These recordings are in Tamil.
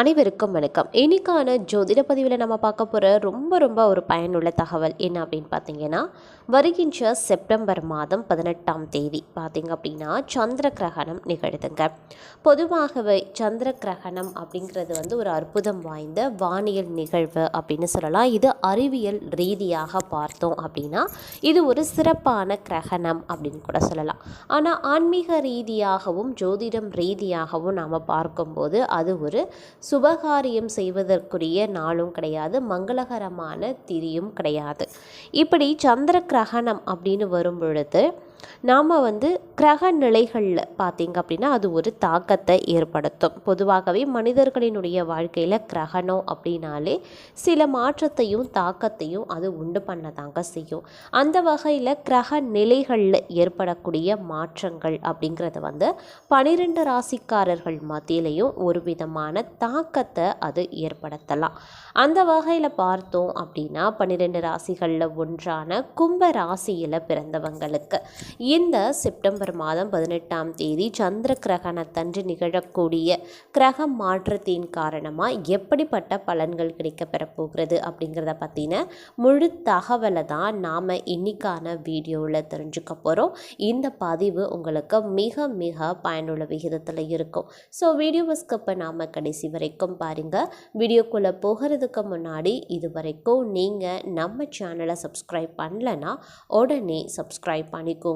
அனைவருக்கும் வணக்கம். இன்னைக்கான ஜோதிட பதிவில் நம்ம பார்க்க போகிற ரொம்ப ரொம்ப ஒரு பயனுள்ள தகவல் என்ன அப்படின்னு பார்த்தீங்கன்னா வருகின்ற செப்டம்பர் மாதம் பதினெட்டாம் தேதி. பார்த்தீங்க அப்படின்னா சந்திர கிரகணம் நிகழுதுங்க. பொதுவாகவே சந்திர கிரகணம் அப்படிங்கிறது வந்து ஒரு அற்புதம் வாய்ந்த வானியல் நிகழ்வு அப்படின்னு சொல்லலாம். இது அறிவியல் ரீதியாக பார்த்தோம் அப்படின்னா இது ஒரு சிறப்பான கிரகணம் அப்படின்னு கூட சொல்லலாம். ஆனால் ஆன்மீக ரீதியாகவும் ஜோதிடம் ரீதியாகவும் நாம் பார்க்கும்போது அது ஒரு சுபகாரியம் செய்வதற்குரிய நாளும் கிடையாது மங்களகரமான திரியும் கிடையாது. இப்படி சந்திர கிரகணம் அப்படின்னு வரும் பொழுது நாம் வந்து கிரக நிலைகளில் பார்த்தீங்க அப்படின்னா அது ஒரு தாக்கத்தை ஏற்படுத்தும். பொதுவாகவே மனிதர்களினுடைய வாழ்க்கையில் கிரகணம் அப்படின்னாலே சில மாற்றத்தையும் தாக்கத்தையும் அது உண்டு பண்ணதாங்க செய்யும். அந்த வகையில் கிரக நிலைகளில் ஏற்படக்கூடிய மாற்றங்கள் அப்படிங்கிறது வந்து பனிரெண்டு ராசிக்காரர்கள் மத்தியிலையும் ஒரு விதமான தாக்கத்தை அது ஏற்படுத்தலாம். அந்த வகையில் பார்த்தோம் அப்படின்னா பன்னிரெண்டு ராசிகளில் ஒன்றான கும்ப ராசியில் பிறந்தவங்களுக்கு இந்த செப்டம்பர் மாதம் பதினெட்டாம் தேதி சந்திர கிரகணத்தன்று நிகழக்கூடிய கிரக மாற்றத்தின் காரணமாக எப்படிப்பட்ட பலன்கள் கிடைக்கப்பெற போகிறது அப்படிங்கிறத பற்றின முழு தகவலை தான் நாம் இன்னைக்கான வீடியோவில் தெரிஞ்சுக்க போகிறோம் இந்த பதிவு உங்களுக்கு மிக மிக பயனுள்ள விகிதத்தில் இருக்கும். ஸோ வீடியோவை ஸ்கிப் நாம் கடைசி வரைக்கும் பாருங்கள் வீடியோக்குள்ளே போகிறதுக்கு முன்னாடி இது வரைக்கும் நீங்கள் நம்ம சேனலை சப்ஸ்கிரைப் பண்ணலன்னா உடனே சப்ஸ்கிரைப் பண்ணிக்கோங்க.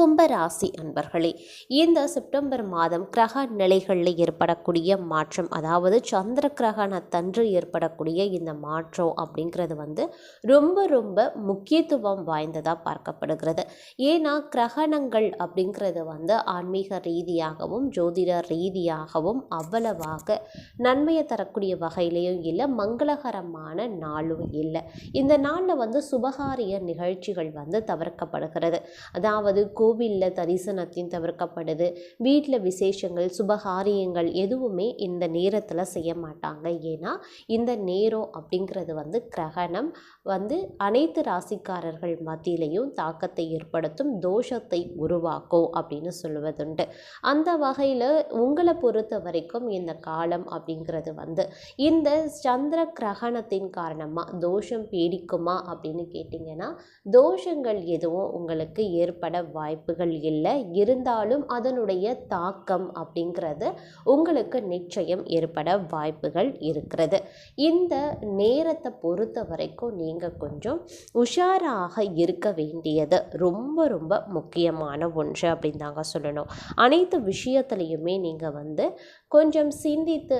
கும்பராசி அன்பர்களே இந்த செப்டம்பர் மாதம் கிரக நிலைகளில் ஏற்படக்கூடிய மாற்றம் அதாவது சந்திர கிரகணத்தன்று ஏற்படக்கூடிய இந்த மாற்றம் அப்படிங்கிறது வந்து ரொம்ப ரொம்ப முக்கியத்துவம் வாய்ந்ததாக பார்க்கப்படுகிறது. ஏன்னா கிரகணங்கள் அப்படிங்கிறது வந்து ஆன்மீக ரீதியாகவும் ஜோதிட ரீதியாகவும் அவ்வளவாக நன்மையை தரக்கூடிய வகையிலையும் இல்லை மங்களகரமான நாளும் இல்லை. இந்த நாளில் வந்து சுபகாரிய நிகழ்ச்சிகள் வந்து தவிர்க்கப்படுகிறது. அதாவது கோ கோவிலில் தரிசனத்தையும் தவிர்க்கப்படுது. வீட்டில் விசேஷங்கள் சுபகாரியங்கள் எதுவுமே இந்த நேரத்தில் செய்ய மாட்டாங்க. ஏன்னா இந்த நேரம் அப்படிங்கிறது வந்து கிரகணம். வந்து அனைத்து ராசிக்காரர்கள் மத்தியிலையும் தாக்கத்தை ஏற்படுத்தும் தோஷத்தை உருவாக்கும் அப்படின்னு சொல்லுவதுண்டு அந்த வகையில் உங்களை பொறுத்த வரைக்கும் இந்த காலம் அப்படிங்கிறது வந்து இந்த சந்திர கிரகணத்தின் காரணமாக தோஷம் பீடிக்குமா அப்படின்னு கேட்டிங்கன்னா தோஷங்கள் எதுவும் உங்களுக்கு ஏற்பட வாய்ப்புகள் இல்லை. இருந்தாலும் அதனுடைய தாக்கம் அப்படிங்கிறது உங்களுக்கு நிச்சயம் ஏற்பட வாய்ப்புகள் இருக்கிறது. இந்த நேரத்தை பொறுத்த வரைக்கும் நீங்கள் கொஞ்சம் உஷாராக இருக்க வேண்டியது ரொம்ப ரொம்ப முக்கியமான ஒன்று அப்படின்னு தாங்க சொல்லணும். அனைத்து விஷயத்துலையுமே நீங்கள் வந்து கொஞ்சம் சிந்தித்து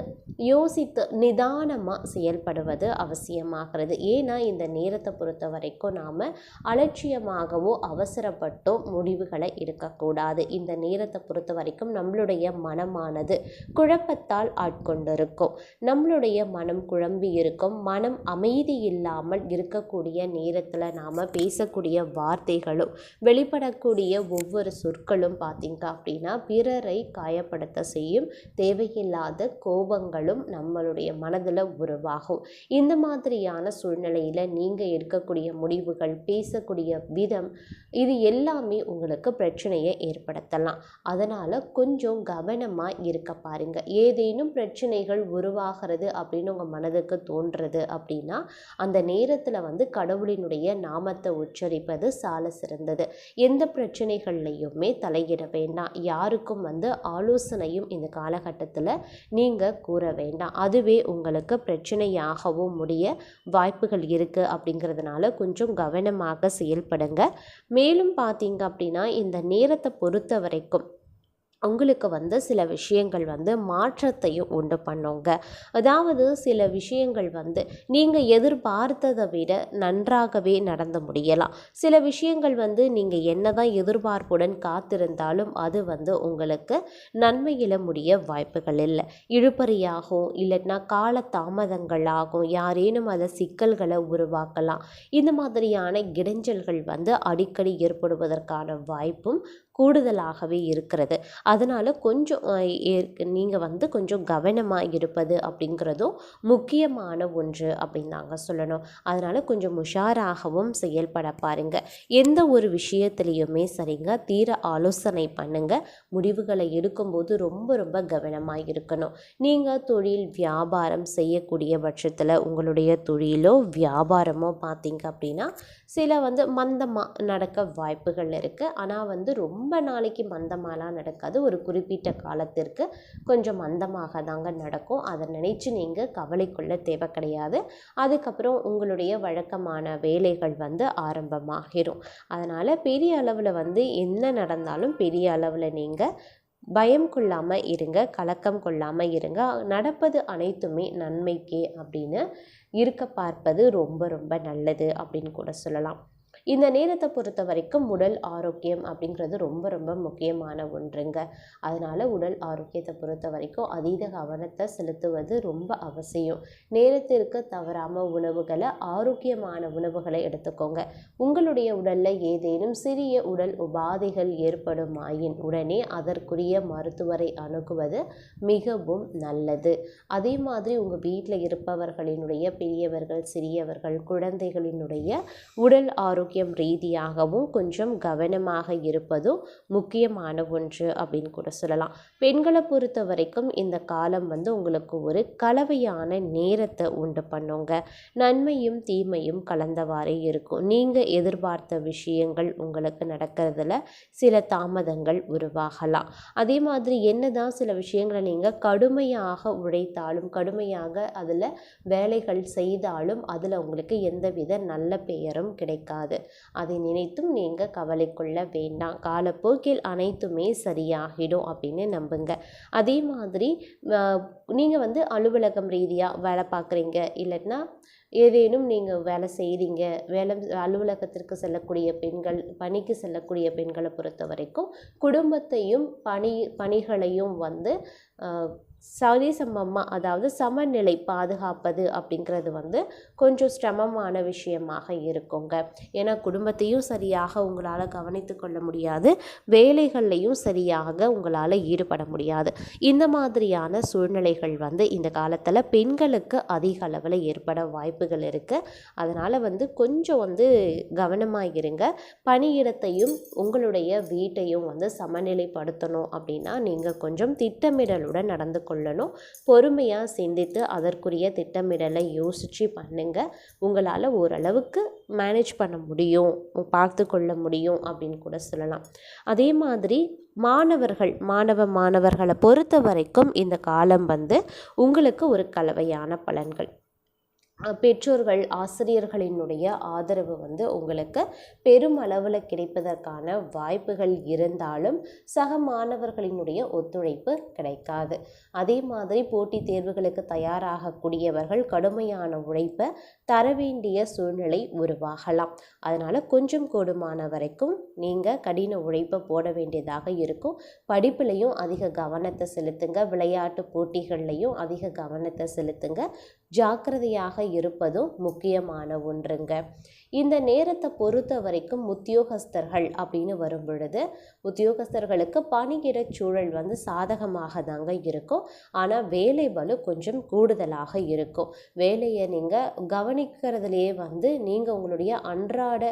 யோசித்து நிதானமாக செயல்படுவது அவசியமாகிறது. ஏன்னா இந்த நேரத்தை பொறுத்த வரைக்கும் நாம் அலட்சியமாகவோ அவசரப்பட்டோ முடிவுகளை எடுக்கக்கூடாது. இந்த நேரத்தை பொறுத்த வரைக்கும் நம்மளுடைய மனமானது குழப்பத்தால் ஆட்கொண்டிருக்கும். நம்மளுடைய மனம் குழம்பி இருக்கும். மனம் அமைதி இல்லாமல் இருக்கக்கூடிய நேரத்தில் நாம் பேசக்கூடிய வார்த்தைகளும் வெளிப்படக்கூடிய ஒவ்வொரு சொற்களும் பார்த்திங்க அப்படின்னா பிறரை காயப்படுத்த செய்யும் தேவையில்லாத கோபங்களும் நம்மளுடைய மனதில் உருவாகும். இந்த மாதிரியான சூழ்நிலையில் நீங்கள் எடுக்கக்கூடிய முடிவுகள் பேசக்கூடிய விதம் இது எல்லாமே உங்களுக்கு பிரச்சனையை ஏற்படுத்தலாம். அதனால் கொஞ்சம் கவனமாக இருக்க பாருங்கள் ஏதேனும் பிரச்சனைகள் உருவாகிறது அப்படின்னு உங்கள் மனதுக்கு தோன்றுறது அப்படின்னா அந்த நேரத்தில் வந்து கடவுளினுடைய நாமத்தை உச்சரிப்பது சால சிறந்தது. எந்த பிரச்சனைகள்லையுமே தலையிட வேண்டாம். யாருக்கும் வந்து ஆலோசனையும் இந்த காலகட்டத்தில் நீங்கள் கூற வேண்டாம். அதுவே உங்களுக்கு பிரச்சனையாகவும் முடிய வாய்ப்புகள் இருக்குது அப்படிங்கிறதுனால கொஞ்சம் கவனமாக செயல்படுங்க. மேலும் பார்த்தீங்க அப்படின்னா இந்த நேரத்தை பொறுத்த வரைக்கும். உங்களுக்கு வந்து சில விஷயங்கள் வந்து மாற்றத்தையும் உண்டு பண்ணுங்க. அதாவது சில விஷயங்கள் வந்து நீங்கள் எதிர்பார்த்ததை விட நன்றாகவே நடந்து முடியலாம். சில விஷயங்கள் வந்து நீங்கள் என்ன தான் எதிர்பார்ப்புடன் காத்திருந்தாலும் அது வந்து உங்களுக்கு நன்மையில முடிய வாய்ப்புகள் இல்லை. இழுபறியாகும் இல்லைன்னா கால தாமதங்களாகும் யாரேனும் அதை சிக்கல்களை உருவாக்கலாம். இந்த மாதிரியான இடைஞ்சல்கள் வந்து அடிக்கடி ஏற்படுவதற்கான வாய்ப்பும் கூடுதலாகவே இருக்கிறது. அதனால் கொஞ்சம் நீங்கள் வந்து கொஞ்சம் கவனமாக இருப்பது அப்படிங்கிறதும் முக்கியமான ஒன்று அப்படின்னு நாங்கள் சொல்லணும். அதனால் கொஞ்சம் உஷாராகவும் செயல்பட பாருங்கள் எந்த ஒரு விஷயத்துலேயுமே சரிங்க தீர ஆலோசனை பண்ணுங்கள் முடிவுகளை எடுக்கும்போது ரொம்ப ரொம்ப கவனமாக இருக்கணும். நீங்கள் தொழில் வியாபாரம் செய்யக்கூடிய பட்சத்தில் உங்களுடைய தொழிலோ வியாபாரமோ பார்த்தீங்க அப்படின்னா சில வந்து மந்தமாக நடக்க வாய்ப்புகள் இருக்குது ஆனால் வந்து ரொம்ப ரொம்ப நாளைக்கு மந்தமாலாம் நடக்காது. ஒரு குறிப்பிட்ட காலத்திற்கு கொஞ்சம் மந்தமாக தாங்க நடக்கும். அதை நினச்சி நீங்கள் கவலை கொள்ள தேவை கிடையாது. அதுக்கப்புறம் உங்களுடைய வழக்கமான வேலைகள் வந்து ஆரம்பமாகிரும். அதனால் பெரிய அளவில் வந்து என்ன நடந்தாலும் பெரிய அளவில் நீங்கள் பயம் கொள்ளாமல் இருங்க கலக்கம் கொள்ளாமல் இருங்க. நடப்பது அனைத்துமே நன்மைக்கே அப்படின்னு இருக்க பார்ப்பது ரொம்ப ரொம்ப நல்லது அப்படின்னு கூட சொல்லலாம். இந்த நேரத்தை பொறுத்த வரைக்கும் உடல் ஆரோக்கியம் அப்படிங்கிறது ரொம்ப ரொம்ப முக்கியமான ஒன்றுங்க. அதனால் உடல் ஆரோக்கியத்தை பொறுத்த வரைக்கும் அதீத கவனத்தை செலுத்துவது ரொம்ப அவசியம். நேரத்திற்கு தவறாமல் உணவுகளை ஆரோக்கியமான உணவுகளை எடுத்துக்கோங்க. உங்களுடைய உடலில் ஏதேனும் சிறிய உடல் உபாதைகள் ஏற்படுமாயின் உடனே அதற்குரிய மருத்துவரை அணுகுவது மிகவும் நல்லது. அதே மாதிரி உங்கள் வீட்டில் இருப்பவர்களினுடைய பெரியவர்கள் சிறியவர்கள் குழந்தைகளினுடைய உடல் ஆரோக்கியம் ஆரோக்கியம் ரீதியாகவும் கொஞ்சம் கவனமாக இருப்பதும் முக்கியமான ஒன்று அப்படின்னு கூட சொல்லலாம். பெண்களை பொறுத்த வரைக்கும் இந்த காலம் வந்து உங்களுக்கு ஒரு கலவையான நேரத்தை உண்டு பண்ணுங்க. நன்மையும் தீமையும் கலந்தவாறே இருக்கும். நீங்கள் எதிர்பார்த்த விஷயங்கள் உங்களுக்கு நடக்கிறதுல சில தாமதங்கள் உருவாகலாம். அதே மாதிரி என்னதான் சில விஷயங்களை நீங்கள் கடுமையாக உழைத்தாலும் கடுமையாக அதில் வேலைகள் செய்தாலும் அதில் உங்களுக்கு எந்தவித நல்ல பெயரும் கிடைக்காது. அதை நினைத்தும் நீங்கள் கவலை கொள்ள வேண்டாம். காலப்போக்கில் அனைத்துமே சரியாகிடும் அப்படின்னு நம்புங்க. அதே மாதிரி நீங்கள் வந்து அலுவலகம் ரீதியாக வேலை பார்க்குறீங்க. இல்லைன்னா ஏதேனும் நீங்கள் வேலை செய்கிறீங்க வேலை அலுவலகத்திற்கு செல்லக்கூடிய பெண்கள் பணிக்கு செல்லக்கூடிய பெண்களை பொறுத்த வரைக்கும் குடும்பத்தையும் பணி பணிகளையும் வந்து சரிசமமாக அதாவது சமநிலை பாதுகாப்பது அப்படிங்கிறது வந்து கொஞ்சம் சிரமமான விஷயமாக இருக்குங்க. ஏன்னா குடும்பத்தையும் சரியாக உங்களால் கவனித்து கொள்ள முடியாது. வேலைகள்லையும் சரியாக உங்களால் ஈடுபட முடியாது. இந்த மாதிரியான சூழ்நிலைகள் வந்து இந்த காலத்தில் பெண்களுக்கு அதிக அளவில் ஏற்பட வாய்ப்புகள் இருக்குது அதனால் வந்து கொஞ்சம் வந்து கவனமாக இருங்க. பணியிடத்தையும் உங்களுடைய வீட்டையும் வந்து சமநிலைப்படுத்தணும் அப்படின்னா நீங்கள் கொஞ்சம் திட்டமிடலுடன் நடந்து கொள்ளணும். பொறுமையாக சிந்தித்து அதற்குரிய திட்டமிடலை யோசித்து பண்ணுங்கள் உங்களால் ஓரளவுக்கு மேனேஜ் பண்ண முடியும். பார்த்து கொள்ள முடியும் அப்படின்னு கூட சொல்லலாம். அதே மாதிரி மாணவர்கள் மாணவ மாணவர்களை பொறுத்த வரைக்கும் இந்த காலம் வந்து உங்களுக்கு ஒரு கலவையான பலன்கள். பெற்றோர்கள் ஆசிரியர்களினுடைய ஆதரவு வந்து உங்களுக்கு பெருமளவில் கிடைப்பதற்கான வாய்ப்புகள் இருந்தாலும் சக மாணவர்களினுடைய ஒத்துழைப்பு கிடைக்காது. அதே மாதிரி போட்டித் தேர்வுகளுக்கு தயாராகக்கூடியவர்கள் கடுமையான உழைப்பை தர வேண்டிய சூழ்நிலை உருவாகலாம். அதனால் கொஞ்சம் கூடுமான வரைக்கும் நீங்கள் கடின உழைப்பை போட வேண்டியதாக இருக்கும். படிப்புலையும் அதிக கவனத்தை செலுத்துங்க. விளையாட்டு போட்டிகள்லையும் அதிக கவனத்தை செலுத்துங்க. ஜாக்கிரதையாக இருப்பதும் முக்கியமான ஒன்றுங்க. இந்த நேரத்தை பொறுத்த வரைக்கும் உத்தியோகஸ்தர்கள் அப்படின்னு வரும் பொழுது உத்தியோகஸ்தர்களுக்கு பணியிட சூழல் வந்து சாதகமாக தாங்க இருக்கும். ஆனால் வேலை பலு கொஞ்சம் கூடுதலாக இருக்கும். வேலையை நீங்கள் கவனிக்கிறதுலேயே வந்து நீங்கள் உங்களுடைய அன்றாட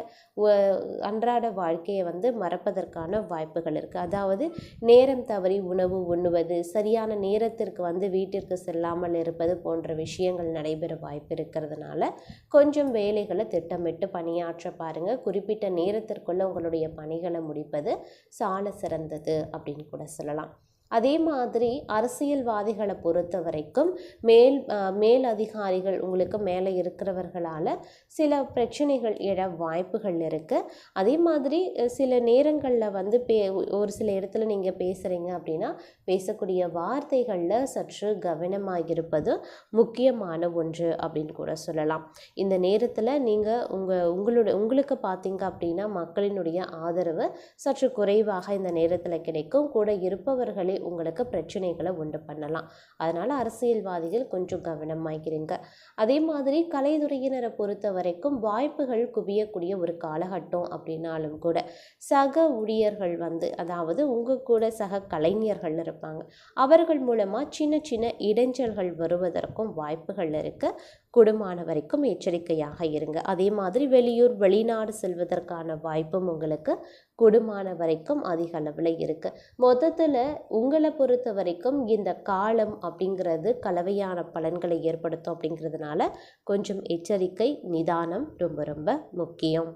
அன்றாட வாழ்க்கையை வந்து மறப்பதற்கான வாய்ப்புகள் இருக்குது அதாவது நேரம் தவறி உணவு உண்ணுவது சரியான நேரத்திற்கு வந்து வீட்டிற்கு செல்லாமல் இருப்பது போன்ற விஷயங்கள் நடைபெற வாய்ப்பு இருக்குது இருக்கிறதுனால கொஞ்சம் வேலைகளை திட்டமிட்டு பணியாற்ற பாருங்கள் குறிப்பிட்ட நேரத்திற்குள்ளே உங்களுடைய பணிகளை முடிப்பது சால சிறந்தது அப்படின்னு கூட சொல்லலாம். அதே மாதிரி அரசியல்வாதிகளை பொறுத்த வரைக்கும் மேல் மேல் அதிகாரிகள் உங்களுக்கு மேலே இருக்கிறவர்களால் சில பிரச்சனைகள் எழ வாய்ப்புகள் இருக்குது அதே மாதிரி சில நேரங்களில் வந்து பே ஒரு சில இடத்துல நீங்கள் பேசுகிறீங்க அப்படின்னா பேசக்கூடிய வார்த்தைகளில் சற்று கவனமாக இருப்பது முக்கியமான ஒன்று அப்படின்னு கூட சொல்லலாம். இந்த நேரத்தில் நீங்கள் உங்கள் உங்களுடைய உங்களுக்கு பார்த்தீங்க அப்படின்னா மக்களினுடைய ஆதரவு சற்று குறைவாக இந்த நேரத்தில் கிடைக்கும். கூட இருப்பவர்களே உங்களுக்கு பிரச்சனைகளை உண்டு பண்ணலாம். அதனால் அரசியல்வாதிகள் கொஞ்சம் கவனமாகிறீங்க அதே மாதிரி கலைத்துறையினரை பொறுத்த வரைக்கும் வாய்ப்புகள் குவியக்கூடிய ஒரு காலகட்டம் அப்படின்னாலும் கூட சக ஊழியர்கள் வந்து அதாவது உங்கள் கூட சக கலைஞர்கள் இருப்பாங்க. அவர்கள் மூலமாக சின்ன சின்ன இடைஞ்சல்கள் வருவதற்கும் வாய்ப்புகள் இருக்குது குடும்பமான வரைக்கும் எச்சரிக்கையாக இருங்க. அதே மாதிரி வெளியூர் வெளிநாடு செல்வதற்கான வாய்ப்பும் உங்களுக்கு குடும்பமான வரைக்கும் அதிக அளவில் இருக்குது மொத்தத்தில் உங்களை பொறுத்த வரைக்கும் இந்த காலம் அப்படிங்கிறது கலவையான பலன்களை ஏற்படுத்தும் அப்படிங்கிறதுனால கொஞ்சம் எச்சரிக்கை நிதானம் ரொம்ப ரொம்ப முக்கியம்.